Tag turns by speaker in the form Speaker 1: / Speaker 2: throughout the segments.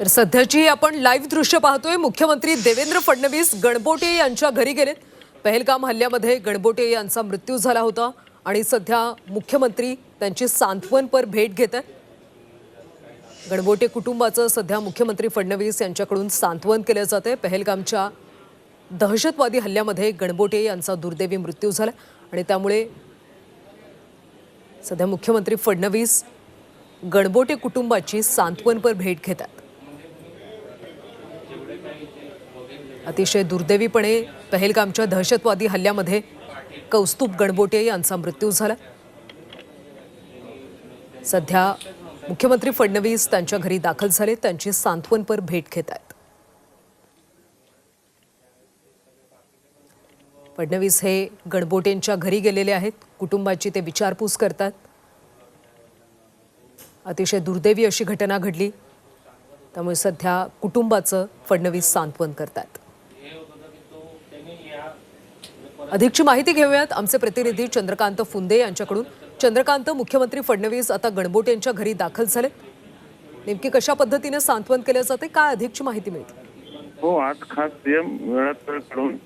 Speaker 1: तर सध्याची आपण लाईव्ह दृश्य पाहतोय. मुख्यमंत्री देवेंद्र फडणवीस गणबोटे यांच्या घरी गेलेत. पहलगाम हल्ल्यामध्ये गणबोटे यांचा मृत्यू झाला होता आणि सध्या मुख्यमंत्री त्यांची सांत्वनपर भेट घेत आहेत. गणबोटे कुटुंबाचं सध्या मुख्यमंत्री फडणवीस यांच्याकडून सांत्वन केलं जात आहे. पहलगामच्या दहशतवादी हल्ल्यामध्ये गणबोटे यांचा दुर्दैवी मृत्यू झाला आणि त्यामुळे सध्या मुख्यमंत्री फडणवीस गणबोटे कुटुंबाची सांत्वनपर भेट घेतात अतिशय दुर्दैवीपणे पहलगामच्या दहशतवादी हल्ल्यामध्ये कौस्तुभ गणबोटे यांचा मृत्यू झाला. सध्या मुख्यमंत्री फडणवीस त्यांच्या घरी दाखल झाले त्यांची सांत्वनपर भेट घेत आहेत. फडणवीस हे गणबोटेंच्या घरी गेलेले आहेत कुटुंबाची ते विचारपूस करतात. अतिशय दुर्दैवी अशी घटना घडली त्यामुळे सध्या कुटुंबाचं फडणवीस सांत्वन करतात. अधिकची माहिती घेऊयात. आमचे प्रतिनिधी चंद्रकांत फुंदे यांच्याकडून. चंद्रकांत मुख्यमंत्री फडणवीस आता गणबोट यांच्या घरी दाखल झालेत. नेमकी कशा पद्धतीने सांत्वन केलं जाते? काय अधिकची माहिती मिळते?
Speaker 2: हो आज खास सीएम वेळात काढून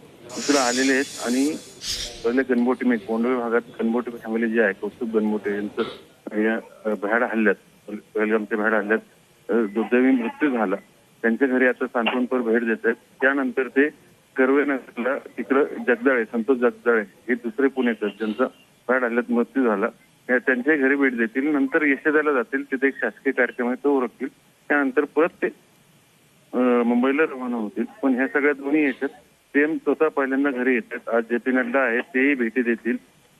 Speaker 2: आलेले आहेत आणि पहिले गणबोटी मी कोंडवे भागात गणबोटी फॅमिली जी आहे कौस्तुभ गणबोटे यांचं या भ्याड हल्ल्यात पहलगामच्या भ्याड हल्ल्यात दुर्दैवी मृत्यू झाला. त्यांच्या घरी आता सांत्वनपर भेट देत आहेत. त्यानंतर ते कर्वेनगरला तिकडं जगदाळे संतोष जगदाळे हे दुसरे पुणेकर ज्यांचा भ्याड हल्ल्यात मृत्यू झाला. या त्यांच्याही घरी भेट देतील. नंतर यशोद्याला जातील. तिथे एक शासकीय कार्यक्रम आहे तो ओळखतील त्यानंतर परत ते अं, मुंबईला रवाना होतील. पण ह्या सगळ्या दोन्ही याच्यात सीएम स्वतः पहिल्यांदा घरी येतात. आज जे पी नड्डा आहेत तेही भेटी देतील.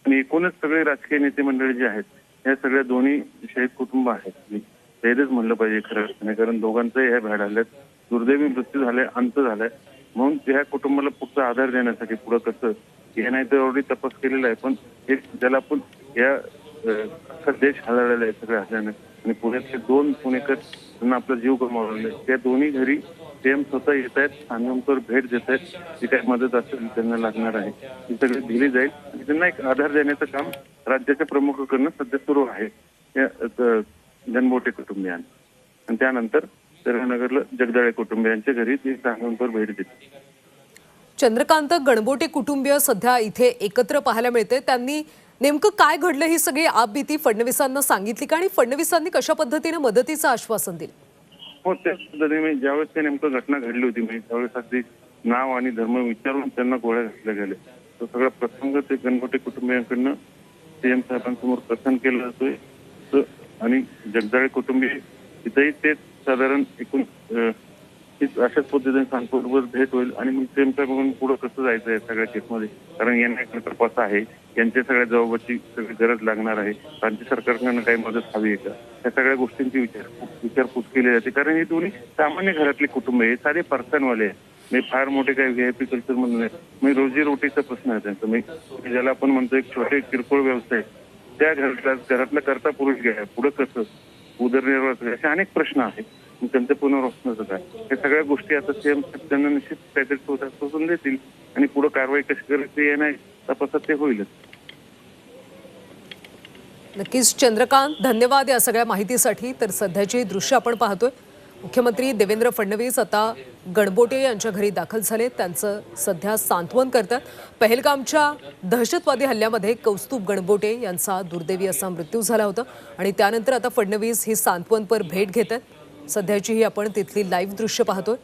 Speaker 2: आणि एकूणच सगळे राजकीय नेते मंडळी जे आहेत ह्या सगळ्या दोन्ही शहीद कुटुंब आहेत. शहीदच म्हणलं पाहिजे खरं कारण दोघांचंही ह्या भ्याड हल्ल्यात दुर्दैवी मृत्यू झालाय अंत झालाय. म्हणून त्या कुटुंबाला पुढचा आधार देण्यासाठी पुढं कसं हे नाही तर ऑलरेडी तपास केलेला आहे पण हे ज्याला आपण या अख्खा देश हादरलेला आहे सगळ्या हल्ल्याने आणि पुण्यातले दोन पुणेकर त्यांना आपला जीव गमावलेला आहे त्या दोन्ही घरी सेम स्वतः येत आहेत सांगमकर भेट देत आहेत जी काही मदत असेल त्यांना लागणार आहे. ती सगळी दिली जाईल आणि त्यांना एक आधार देण्याचं काम राज्याच्या प्रमुखाकडनं सध्या सुरू आहे. जनबोटे कुटुंबियांना. आणि त्यानंतर नगरला जगदाळे कुटुंबियांच्या घरी ती सांगमकर भेट देतील
Speaker 1: चंद्रकांत गणबोटे कुटुंबीय सध्या इथे एकत्र पाहायला मिळते. त्यांनी नेमकं काय घडलं ही सगळी आपबीती फडणवीसांना सांगितली का आणि फडणवीसांनी कशा पद्धतीनं मदतीचं आश्वासन दिलं?
Speaker 2: हो त्या पद्धतीने मी ज्यावेळेस ते नेमकं घटना घडली होती मी त्यावेळेस अगदी नाव आणि धर्म विचारून त्यांना गोळ्या घातल्या गेल्या. तो सगळा प्रसंग ते गणपती कुटुंबियांकडनं सीएम साहेबांसमोर कथन केला जातोय. आणि जगदाळे कुटुंबीय तिथेही तेच साधारण एकूण अशाच पद्धतीने सांगतो भेट होईल आणि मग सीएम बघून पुढे कसं जायचं आहे सगळ्या केसमध्ये कारण यांना तपास आहे यांच्या सगळ्या जबाबाची सगळी गरज लागणार आहे. राज्य सरकारकडनं काही मदत हवी आहे का? या सगळ्या गोष्टींची विचार विचारपूस केली जाते. कारण हे दोन्ही सामान्य घरातले कुटुंब आहे हे साधे परसानवाले आहे मी फार मोठे काही व्हीआयपी कल्चर मधून आहे मी रोजी रोटीचा प्रश्न आहे त्यांचा. मी ज्याला आपण म्हणतो एक छोटे किरकोळ व्यवसाय. त्या घरातला घरातला करता पुरुष घ्या. पुढे कसं? उदरनिर्वाह अनेक प्रश्न आहेत. त्यांचं पुनर्वसनाचं काय या सगळ्या गोष्टी आता सीएम त्यांना निश्चित काहीतरी स्वतः सोसून देतील आणि पुढे कारवाई कशी करायची येणार नाही तपासात ते होईलच.
Speaker 1: नक्कीच चंद्रकांत धन्यवाद या सगळ्या माहितीसाठी. तर सध्याची दृश्य आपण पाहतोय. मुख्यमंत्री देवेंद्र फडणवीस आता गणबोटे यांच्या घरी दाखल झाले त्यांचं सध्या सांत्वन करतात. पहलगामच्या दहशतवादी हल्ल्यामध्ये कौस्तुभ गणबोटे यांचा दुर्दैवी असा मृत्यू झाला होता. आणि त्यानंतर आता फडणवीस ही सांत्वनपर भेट घेत आहेत सध्याची ही आपण तिथली लाईव्ह दृश्य पाहतोय.